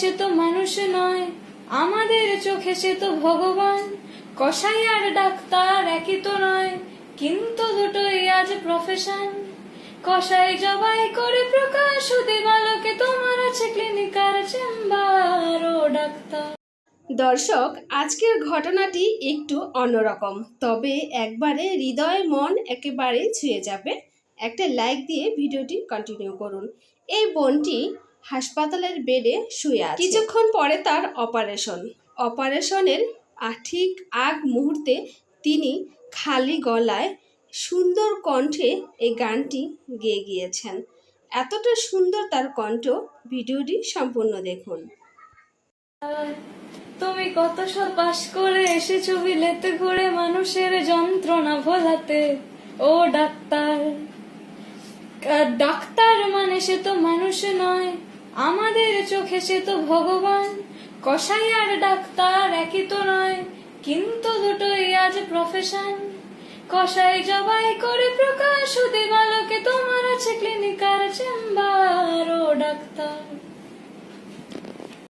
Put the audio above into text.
সে তো মানুষ নয়। আমাদের চোখে সে তো ভগবান। কসাই আর ডাক্তার একই তো নয়, কিন্তু দুটোই আজ প্রফেশন কসাই জবাই করে প্রকাশ, দেবালোকে তোমার আছে ক্লিনিকার চেম্বার ও ডাক্তার। দর্শক, আজকের ঘটনাটি একটু অন্যরকম, তবে একবারে হৃদয় মন একেবারে ছুঁয়ে যাবে। একটা লাইক দিয়ে ভিডিওটি কন্টিনিউ করুন। এই বোনটি হাসপাতালের বেডে শুয়ে আছে। কিছুক্ষণ পরে তার অপারেশন। অপারেশনের ঠিক আগ মুহূর্তে তিনি খালি গলায় সুন্দর কণ্ঠে এই গানটি গেয়ে গিয়েছেন। এতটা সুন্দর তার কণ্ঠ ভিডিওটি সম্পূর্ণ দেখুন। তুমি কত সব পাশ করে এসেছ বিলেতে ঘুরে মানুষের যন্ত্রণা ভোলাতে। ও ডাক্তার ডাক্তার মানে সে তো মানুষ নয়। চোখে সে তো ভগবান। কসাই আর ডাক্তার একই তো নয়, কিন্তু দুটোই আজ প্রফেশন কসাই জবাই করে প্রকাশ দেবালোকে তোমার আছে ক্লিনিকার চেম্বার ও ডাক্তার।